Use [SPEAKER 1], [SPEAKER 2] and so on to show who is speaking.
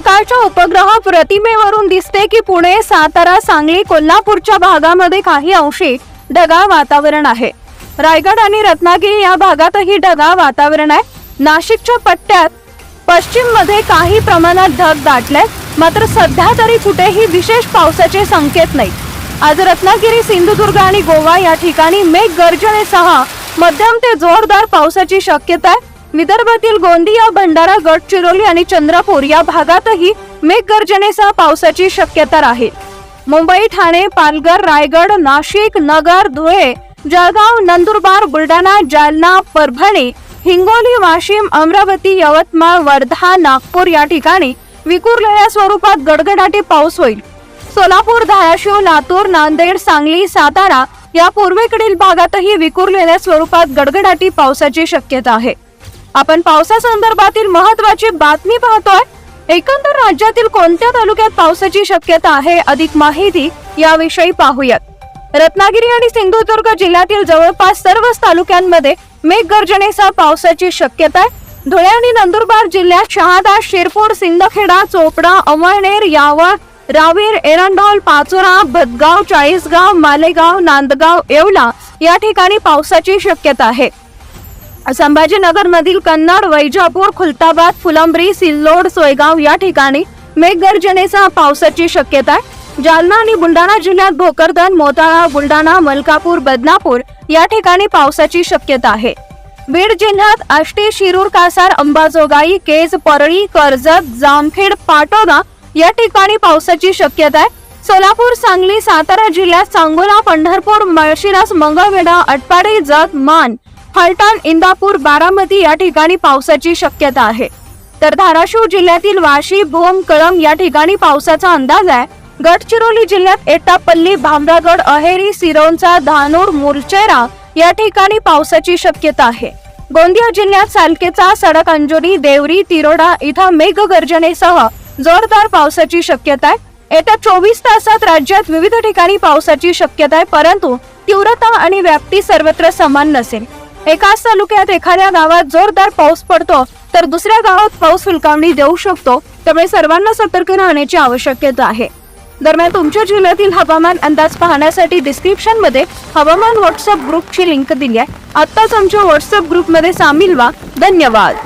[SPEAKER 1] सकाळच्या उपग्रह प्रतिमेवरून दिसते की पुणे सातारा सांगली कोल्हापूरच्या भागामध्ये काही अंशी ढगाळ वातावरण आहे. रायगड आणि रत्नागिरी या भागातही ढगाळ वातावरण आहे. नाशिकच्या पट्ट्यात पश्चिममध्ये काही प्रमाणात ढग दाटले मात्र सध्या तरी कुठेही विशेष पावसाचे संकेत नाही. आज रत्नागिरी सिंधुदुर्ग आणि गोवा या ठिकाणी मेघ गर्जनेसह मध्यम ते जोरदार पावसाची शक्यता आहे. विदर्भातील गोंदिया भंडारा गडचिरोली आणि चंद्रपूर या भागातही मेघगर्जनेसह पावसाची शक्यता राहील. मुंबई ठाणे पालघर रायगड नाशिक नगर धुळे जळगाव नंदुरबार बुलढाणा जालना परभणी हिंगोली वाशिम अमरावती यवतमाळ वर्धा नागपूर या ठिकाणी विखुरलेल्या स्वरूपात गडगडाटी पाऊस होईल. सोलापूर धाराशिव लातूर नांदेड सांगली सातारा या पूर्वेकडील भागातही विखुरलेल्या स्वरूपात गडगडाटी पावसाची शक्यता आहे. आपण पावसासंदर्भातील महत्वाची बातमी पाहतोय. एकंदर राज्यातील कोणत्या तालुक्यात पावसाची शक्यता आहे अधिक माहिती याविषयी पाहूयात. रत्नागिरी आणि सिंधुदुर्ग जिल्ह्यातील जवळपास सर्वच तालुक्यांमध्ये मेघगर्जनेसह पावसाची शक्यता आहे. धुळे आणि नंदुरबार जिल्ह्यात शहादा शिरपूर सिंदखेडा चोपडा अमळनेर यावळ रावेर एरंडोल पाचोरा भदगाव चाळीसगाव मालेगाव नांदगाव येवला या ठिकाणी पावसाची शक्यता आहे. संभाजीनगर मधील कन्नड वैजापूर खुलताबाद फुलंब्री सिल्लोड सोयगाव या ठिकाणी मेघगर्जनेसह पावसाची शक्यता आहे. जालना आणि बुलढाणा जिल्ह्यात भोकरदन मोताळा बुलढाणा मलकापूर बदनापूर या ठिकाणी पावसाची शक्यता आहे. बीड जिल्ह्यात आष्टी शिरूर कासार अंबाजोगाई केज परळी कर्जत जामखेड पाटोदा या ठिकाणी पावसाची शक्यता आहे. सोलापूर सांगली सातारा जिल्ह्यात सांगोला पंढरपूर माळशिरस मंगळवेढा अटपाडी जत मान फलटण इंदापूर बारामती या ठिकाणी पावसाची शक्यता आहे. तर धाराशिव जिल्ह्यातील वाशी भोम कळम या ठिकाणी पावसाचा अंदाज आहे. गडचिरोली जिल्ह्यात एटापल्ली भामरागड अहेरी सिरोंचा धानूर मुरचेरा या ठिकाणी पावसाची शक्यता आहे. गोंदिया जिल्ह्यात सालकेचा सडक अंजोरी देवरी तिरोडा इथं मेघगर्जनेसह जोरदार पावसाची शक्यता आहे. येत्या चोवीस तासात राज्यात विविध ठिकाणी पावसाची शक्यता आहे परंतु तीव्रता आणि व्याप्ती सर्वत्र समान नसेल. एकाच तालुक्यात एखाद्या गावात जोरदार पाऊस पडतो तर दुसऱ्या गावात पाऊस फुलकावणी देऊ शकतो त्यामुळे सर्वांना सतर्क राहण्याची आवश्यकता आहे. दरम्यान तुमच्या जिल्ह्यातील हवामान अंदाज पाहण्यासाठी डिस्क्रिप्शनमध्ये हवामान व्हॉट्सअप ग्रुपची लिंक दिली आहे. आत्ताच आमच्या व्हॉट्सअप ग्रुपमध्ये सामील व्हा. धन्यवाद.